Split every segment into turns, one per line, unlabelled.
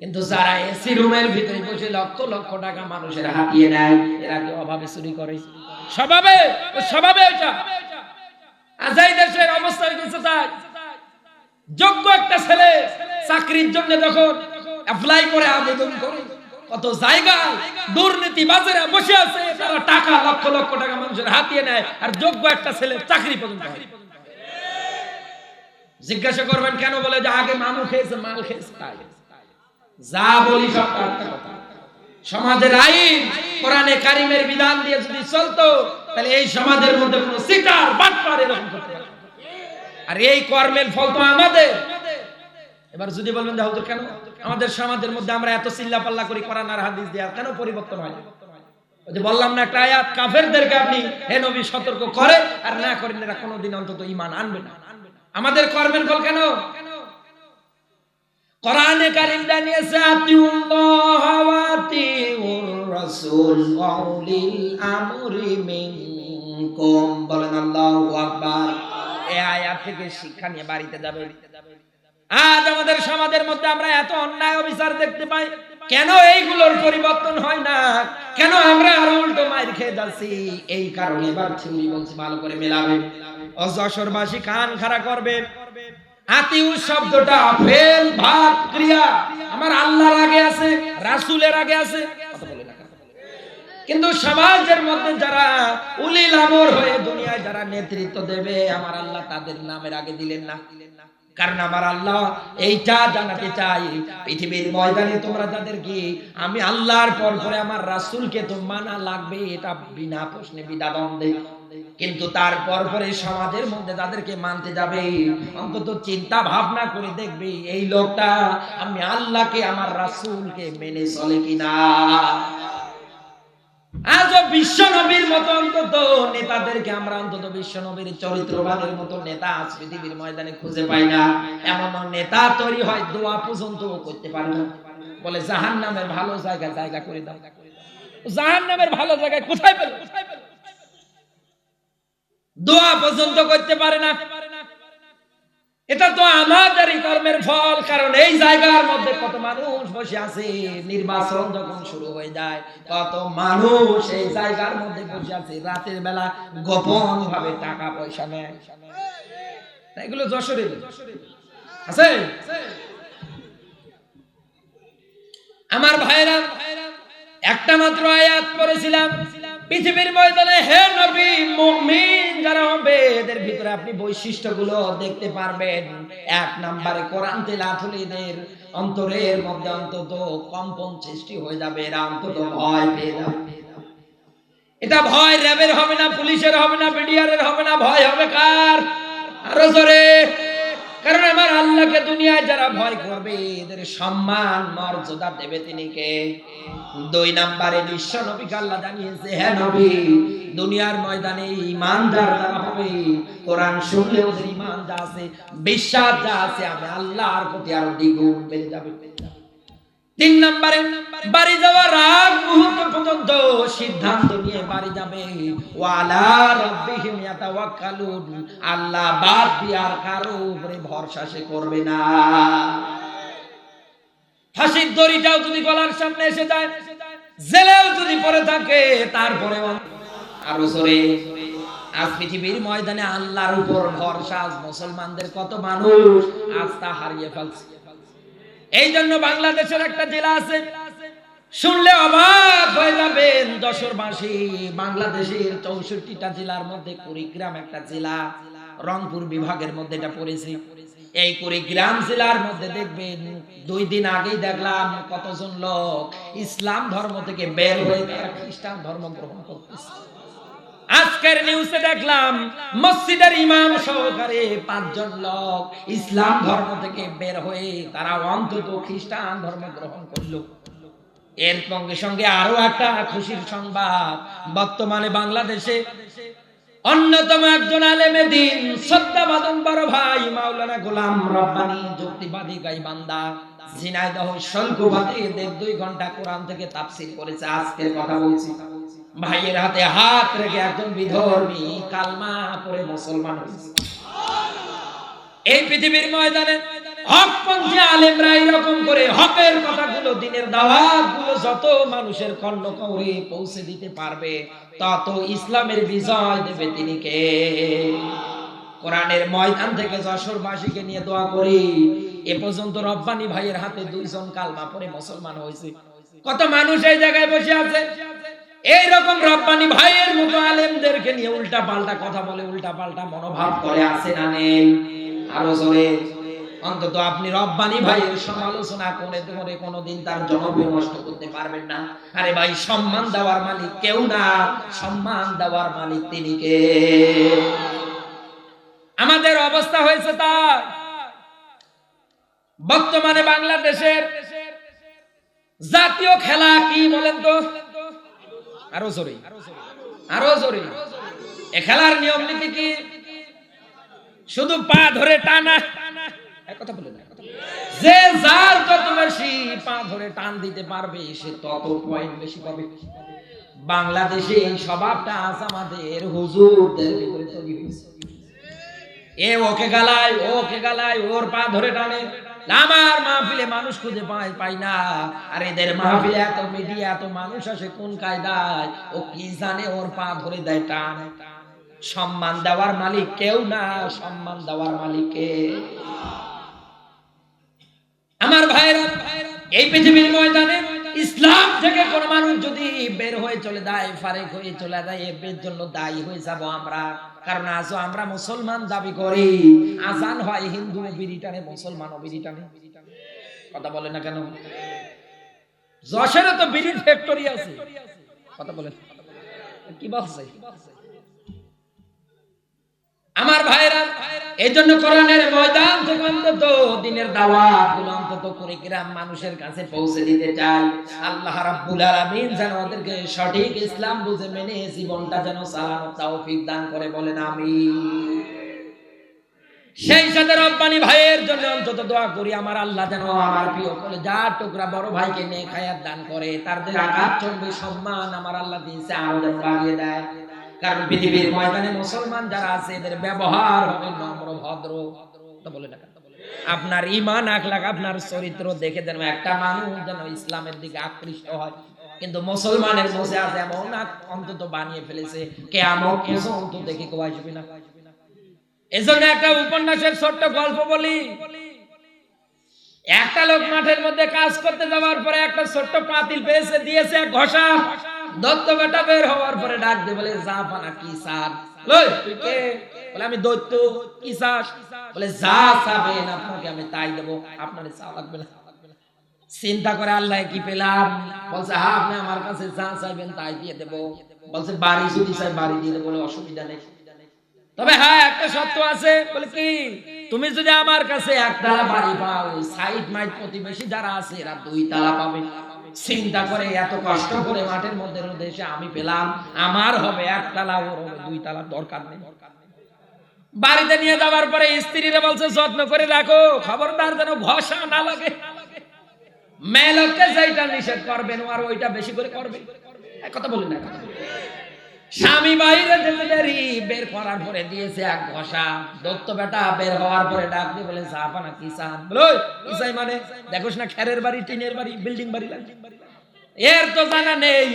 কিন্তু যারা এসি রুমের ভিতরে বসে লক্ষ লক্ষ টাকা মানুষের হাতিয়ে নেয়, এরা কি অভাবে চুরি করে? স্বভাবে স্বভাবে দেশের অবস্থা তাই। যোগ্য একটা ছেলে চাকরির জন্য যখন অ্যাপ্লাই করে, আবেদন করে, কত দুর্নীতি বাজারে বসে আছে, তারা টাকা লক্ষ লক্ষ টাকা মানুষের হাতিয়ে নেয়, আর যোগ্য একটা ছেলে চাকরি পর্যন্ত জিজ্ঞাসা করবেন কেন বলে যে, আগে মানুষ খেয়েছে, মাল খেয়েছে তাই। যা বলি সব একটা কথা। সমাজের আইন, কোরআনে কারিমের বিধান দিয়ে যদি চলতো, তাহলে এই সমাজের মধ্যে কোনো সিটার বাটপার এরকম করতে। আর এই কর্মের ফল তো আমাদের। এবার যদি বলবেন যে, হুজুর, কেন? আমাদের সমাজের মধ্যে আমরা এত চিল্লা পাল্লা করি, কোরআন আর হাদিস দিয়ে কেন পরিবর্তন হয় যে বললাম না একটা আয়াত, কাফেরদেরকে আপনি হে নবী সতর্ক করে, আর না করেন এরা কোনোদিন অন্তত ঈমান আনবে না। আমাদের কর্মের ফল কেন? কোরআনে কারীম জানিয়েছে আতিউল্লাহ ওয়া আতিউর রাসূল ওয়া উলিল আমরি মিনকুম। বলেন আল্লাহু আকবার। এই আয়াত থেকে শিক্ষা নিয়ে বাড়িতে যাবে। আজ আমাদের সমাজের মধ্যে আমরা এত অন্যায় অবিচার দেখতে পাই। কেন এইগুলোর পরিবর্তন হয় না? কেন আমরা আরও উল্টো মাইর খেয়ে যাচ্ছি? এই কারণে এবার থিউরি বলছি, ভালো করে মেলাবে। অযশোরবাসী কান খাড়া করবে। আতিউ শব্দটা ফেল ভাব ক্রিয়া। আমার আল্লাহর আগে আছে, রাসূলের আগে আছে। কিন্তু সমাজের মধ্যে যারা উলিল আমর হয়ে দুনিয়ায় যারা নেতৃত্ব দেবে, আমার আল্লাহ তাদের নামের আগে দিলেন না। কারণ আমার আল্লাহ এইটা জানাতে চাই, পৃথিবীর ময়দানে তোমরা যাদেরকে আমি আল্লাহর পর পরে আমার রাসূলকে তো মানা লাগবে, এটা বিনা প্রশ্নে বিনা দ্বন্দ্বে। কিন্তু তারপর পরে সমাজের মধ্যে তাদেরকে মানতে যাবে। অন্তত চিন্তা ভাবনা করে দেখবে, এই লোকটা আমি আল্লাহকে, আমার রাসূলকে মেনে চলে কিনা। আজও বিশ্ব নবীর মতো অন্তত নেতাদেরকে আমরা অন্তত বিশ্ব নবীর চরিত্রবাদের মতো নেতা আজ পৃথিবীর ময়দানে খুঁজে পাই না। এমন নেতা তৈরি হয়, দোয়া পর্যন্ত করতে পারে না। বলে জাহান নামের ভালো জায়গা জায়গা করে দাও। জাহান নামের ভালো জায়গায় কোথায় পেল? দোয়া পর্যন্ত করতে পারে না। এটা তো আমাদেরই কর্মের ফল, কারণ এই জায়গার মধ্যে কত মানুষ বসে আছে, নির্বাচন যখন শুরু হয়ে যায়, কত মানুষ এই জায়গার মধ্যে বসে আছে, রাতের বেলা গোপন ভাবে টাকা পয়সা নেয়। এগুলো যশোরে আছে? আমার ভাইরা, একটা মাত্র আয়াত পড়েছিলাম। পৃথিবীর ময়দানে হে নবী, মুমিন যারা হবে, এদের ভিতরে আপনি বৈশিষ্ট্যগুলো দেখতে পারবেন। এক নম্বরে, কোরআন তেলাওয়াত অন্তরের মধ্যে অন্তত কম্পন সৃষ্টি হয়ে যাবে, এরা অন্তত ভয় পেয়ে যাবে। এটা ভয় র্যাবের হবে না, পুলিশের হবে না, বিডিআরের হবে না, ভয় হবে কার? আরও জোরে। কারণ আমার আল্লাহকে দুনিয়ায় যারা ভয় করবে, এদের সম্মান, মর্যাদা দেবে তিনি কে? দুই নাম্বারে বিশ্ব নবীকে আল্লাহ জানিয়েছে হ্যাঁ নবী, দুনিয়ার ময়দানে ইমানদার যারা হবে, কোরআন শুনলে ওদের ইমান যা আছে, বিশ্বাস যা আছে, আমি আল্লাহর প্রতি আরও দ্বিগুণ বেড়ে যাবে। তিন নম্বরে, বাড়ি যাওয়ার আগ মুহূর্ত পর্যন্ত সিদ্ধান্ত নিয়ে বাড়ি যাবে। ওয়ালা রাব্বিহিম ইয়াতাওয়াক্কালুন, আল্লাহ বাদ দিয়ে আর কারও উপরে ভরসা সে করবে না। ফাঁসির দড়িটাও যদি গলার সামনে এসে যায়, জেলেও যদি পড়ে থাকে তারপরে আরও জোরে, আজ পৃথিবীর ময়দানে আল্লাহর উপর ভরসা মুসলমানদের কত মানুষ আস্থা হারিয়ে ফেলছে। এই জন্য বাংলাদেশের একটা জেলা আছে। শুনলে অবাক হয়ে যাবেন যশোরবাসী বাংলাদেশের চৌষট্টিটা জেলার মধ্যে কুড়িগ্রাম একটা জেলা, রংপুর বিভাগের মধ্যে এটা পড়েছে। এই কুড়িগ্রাম জেলার মধ্যে দেখবেন, দুই দিন আগেই দেখলাম কতজন লোক ইসলাম ধর্ম থেকে বের হয়ে তারা খ্রিস্টান ধর্ম গ্রহণ করতেছে। আজকের নিউজে দেখলাম মসজিদের ইমাম সহকারে পাঁচজন লোক ইসলাম ধর্ম থেকে বের হয়ে তারা অন্তত খ্রিস্টান ধর্ম গ্রহণ করল। এর সঙ্গে সঙ্গে আরও একটা খুশির সংবাদ। বর্তমানে বাংলাদেশে অন্যতম একজন আলেমে দিন সত্যাবাদন বড় ভাই মাওলানা গোলাম রব্বানি, যুক্তিবাদী গাইবান্দা ঝিনাইদহ শল্কুবাদী দেড় দুই ঘণ্টা কোরআন থেকে তাফসির করেছে। আজকের কথা বলছি। ভাইয়ের হাতে হাত রেখে একজন বিধর্মী কালমা পরে মুসলমান এই পৃথিবীর ময়দানে ইসলামের দেবে তিনি কে? ময়দান থেকে যশোরবাসীকে নিয়ে দোয়া করি, এ পর্যন্ত রব্বানি ভাইয়ের হাতে দুইজন কালমা পরে মুসলমান হয়েছে। কত মানুষ এই জায়গায় বসে আছে? এই রকম রব্বানি ভাইয়ের মতো আলেমদেরকে নিয়ে উল্টা পাল্টা কথা বলে উল্টা পাল্টা মনোভাব করে, আছে না নেই? আরও জোরে। অন্তত আপনি রব্বানি ভাইয়ের সমালোচনা করে করে কোনোদিন তার জনপ্রিয় নষ্ট করতে পারবেন না। আরে ভাই, সম্মান দেওয়ার মালিক কেউ না। সম্মান দেওয়ার মালিক তিনি কে? আমাদের অবস্থা হয়েছে তার। বর্তমানে বাংলাদেশের জাতীয় খেলা কি বলেন তো? আরও জোরে আরও জোরে। এ খেলার নিয়ম নীতি কি? শুধু পা ধরে টানা। কথা বলে না। যে যার বেশি পা ধরে টান দিতে পারবে, সে তত পয়েন্ট বেশি পাবে। বাংলাদেশে এই স্বভাবটা আজ আমাদের হুজুরদের ভিতরে তৈরি হয়েছে। এ ওকে গালায় ওকে গালায়, ওর পা ধরে টানে। আমার মাহফিলে মানুষ খুঁজে পায় পাই না। আর এদের মাহফিলে এত মিডিয়া এত মানুষ আসে কোন কায়দায়? ও কি জানে ওর পা ধরে দেয় টান। সম্মান দেওয়ার মালিক কেউ না, সম্মান দেওয়ার মালিক। আমার ভাইরা, এই পৃথিবীর ময়দানে ইসলাম থেকে কোন মানুষ যদি বের হয়ে চলে যায়, ফারেক হয়ে চলে যায় এর জন্য দায়ী হয়ে যাব আমরা। কারণ আজও আমরা মুসলমান দাবি করি, আজান হয় হিন্দু বিরিটানে, মুসলমান বিরিটানে। কথা বলে না কেন? যশের তো বিড়ির ফ্যাক্টরি আছে। কথা বলেন কি বলছে? আমার ভাইরা এই জন্য কোরআনের ময়দান থেকে অন্তত দিনের দাওয়াতগুলো অন্তত কুড়িগ্রাম মানুষের কাছে পৌঁছে দিতে চাই। আল্লাহ রাব্বুল আলামিন যেন ওদেরকে সঠিক ইসলাম বুঝে মেনে জীবনটা যেন চালানোর তৌফিক দান করে বলেন আমি সেই সাথে রব্বানি ভাইয়ের জন্য অন্তত দোয়া করি, আমার আল্লাহ যেন আমার প্রিয় করে যা টুকরা বড় ভাইকে নিয়ে খায়াত দান করে, তার যে আঘাত চলবে সম্মান, আমার আল্লাহ দিয়েছে আরও যেন বাড়িয়ে দেয়। কারণ পৃথিবীর ময়দানে মুসলমান যারা আছে, এদের ব্যবহার হবে নম্র, ভদ্র। বলে না আপনার ইমান আখলাক আপনার চরিত্র দেখে যেন একটা মানুষ যেন ইসলামের দিকে আকৃষ্ট হয়। কিন্তু মুসলমানের মধ্যে আছে এমন অন্তত বানিয়ে ফেলেছে কে আমার পর্যন্ত দেখে কেউ আসবে না। এজন্য একটা উপন্যাসের ছোট্ট গল্প বলি। একটা লোক মাঠের মধ্যে কাজ করতে যাওয়ার পরে একটা ছোট্ট পাতিল পেয়েছে, দিয়েছে ঘষা। দত্ত বেটা বের হওয়ার পরে ডাক বলে, যা পানা কি সার? লই, তুই কে? বলে, আমি কি বলে, যা আপনাকে আমি তাই দেবো, আপনার চা লাগবে না। চিন্তা করে আল্লাহ কি পেলাম? বলছে হ্যাঁ আপনি আমার কাছে যা চাইবেন তাই দিয়ে দেবো। বলছে, বাড়ি যদি চাই, বাড়ি দিয়ে বলে অসুবিধা নেই। তবে হ্যাঁ একটা সত্য আছে। বলে, কি? তুমি যদি আমার কাছে একতলা বাড়ি পাও, সাইড মাইট প্রতিবেশী যারা আছে, এরা দুই তালা পাবে। চিন্তা করে এত কষ্ট করে মাঠের মধ্যে এসে আমি পেলাম। আমার হবে একতলা ওর হবে দুই তালা, দরকার নেই। বাড়িতে নিয়ে যাওয়ার পরে স্ত্রীরা বলছে, যত্ন করে রাখো, খবরদার যেন ভসা না লাগে। মেয়ে লোককে যেটা নিষেধ করবেন আর ওইটা বেশি করে করবে। কথা বলি না কথা। স্বামী বাইরে দেরি বের করার পরে দিয়েছে এক ঘষা। দত্ত বেটা বের হওয়ার পরে ডাক দিয়ে বলে জাপানা কিসান বলো কিসাই মানে দেখোস না খেরের বাড়ি, টিনের বাড়ি, বিল্ডিং বাড়ি এর তো জানা নেই।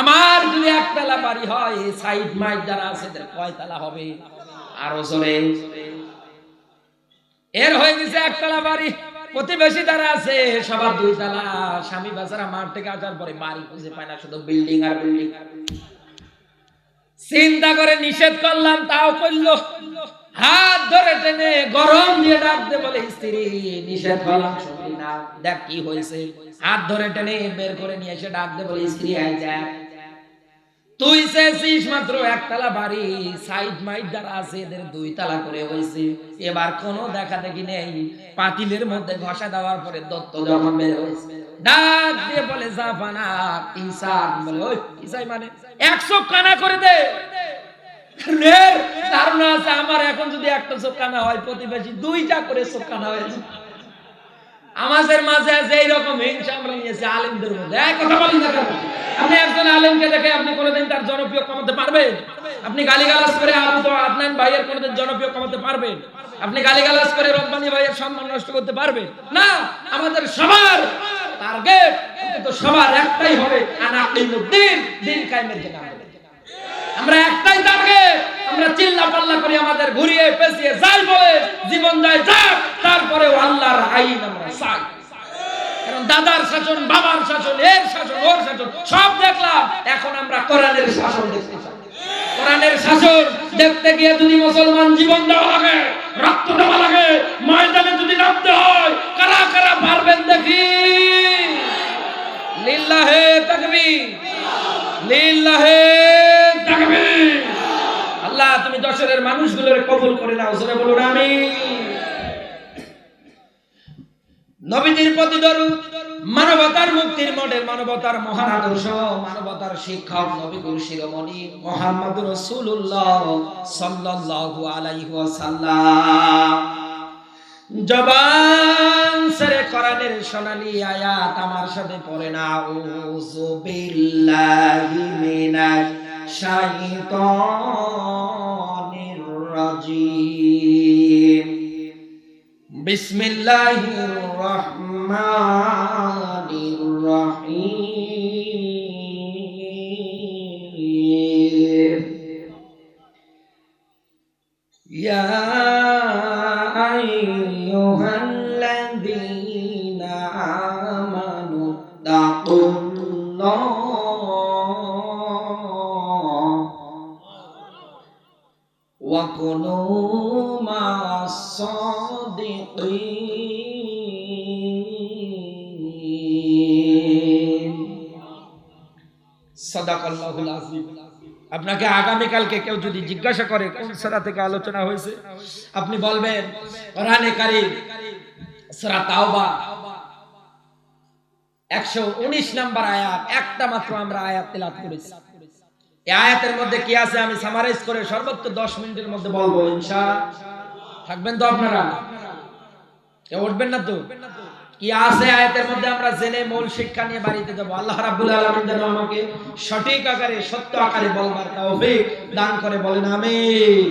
আমার যদি একতলা বাড়ি হয়, সাইড মাইড যারা আছে কয়তলা হবে? আরও জোরে। এর হয়ে গেছে একতলা বাড়ি। প্রতিবেশী যারা আছে, সবার দুই তালা। স্বামী বাচ্চারা মাঠ থেকে আসার পরে বাড়ি খুঁজে পায় না, শুধু বিল্ডিং আর বিল্ডিং। চিন্তা করে নিষেধ করলাম, তাও করল। হাত ধরে টেনে গরম দিয়ে ডাকতে বলে, স্ত্রী, নিষেধ করলাম না। দেখ কি হয়েছে। হাত ধরে টেনে বের করে নিয়ে এসে ডাকতে বলে, স্ত্রী, আয় দেখ তুই চেয়েছিস মাত্র একতলা বাড়ি, সাইড মাইড যারা আছে এদের দুই তালা করে হয়েছে এবার কোনো দেখা দেখি নেই। পাতিলের মধ্যে ঘষা দেওয়ার পরে দত্ত যখন বের হয়েছে। ডাক দিয়ে বলে ইসান বলে, ওই ইসাই মানে? একশো কানা করে দে। ধারণা আছে আমার। এখন যদি একটা চোখ কানা হয়, প্রতিবেশী দুইটা করে চোখ কানা হয়েছে আমাদের মাঝে আছে এইরকম হিংসা আমরা নিয়েছি আলেমদের মধ্যে। এক কথা বলেন না কেন? আপনি একজন আলেমকে দেখে আপনি কোনোদিন তার জনপ্রিয় কমাতে পারবেন? আপনি গালিগালাজ করে আবু তো আদনান ভাইয়ের কোনোদিন জনপ্রিয় কমাতে পারবেন? আপনি গালিগালাজ করে রব্বানি ভাইয়ের সম্মান নষ্ট করতে পারবেন? না, আমাদের সবার টার্গেট তো সবার একটাই হবে আনাকিমুদ্দিন দিন কায়েমের জন্য আমরা একটাই টার্গেট আমরা চিল্লা পাল্লা করি আমাদের ঘুরিয়ে পেঁচিয়ে যাই বলে জীবন যায় যাক, তারপরেও আল্লাহর আইন চাই। কারণ দাদার শাসন, বাবার শাসন, এর শাসন, ওর শাসন, সব দেখলাম, এখন আমরা কোরআনের শাসন দেখতে চাই। কোরআনের শাসন দেখতে গিয়ে যদি মুসলমান জীবন দেওয়া লাগে, রক্ত দেওয়া লাগে, ময়দানে যদি নামতে হয়, কারা কারা পারবেন দেখি? লিল্লাহে তাকবীর। লিল্লাহে তাকবীর। আল্লাহ, তুমি দশরের মানুষগুলোর কবুল করে নাও, জোরে বলুন, আমিন। নবীজির প্রতি দরুদ মানবতার মুক্তির মডেল মানবতার মহান আদর্শ, মানবতার শিক্ষক নবী গুরু শিরোমণি মোহাম্মদ রসুল্লাহ সাল্লাল্লাহু আলাইহি ওয়াসাল্লাম। জবান সরে কোরআনের সোনালী আয়াত আমার সাথে পড়ে না। উযু বিল্লাহি মিনাশ শাইতানির রাজিম। বিসমিল্লাহির الرحمن الرحيم. يا أيها الذين آمنوا اتقوا الله وكلوا مع الصادقين. আপনাকে আগামীকালকে কেউ যদি জিজ্ঞাসা করে, কোন সেরা থেকে আলোচনা হয়েছে? আপনি বলবেন সেরা তাওবা। একশো উনিশ নাম্বার আয়াত, একটা মাত্র আমরা আয়াত তেলাত করেছি। এই আয়াতের মধ্যে কি আছে আমি সামারাইজ করে সর্বোচ্চ দশ মিনিটের মধ্যে বলব, ইনশা থাকবেন তো আপনারা? উঠবেন না তো? কি আছে আয়াতের মধ্যে? আমরা জেনে মূল শিক্ষা নিয়ে বাড়িতে যাব। আল্লাহ রাব্বুল আলামিন যেন আমাকে সঠিক আকারে, সত্য আকারে বলবার তৌফিক দান করে বলেন, আমিন।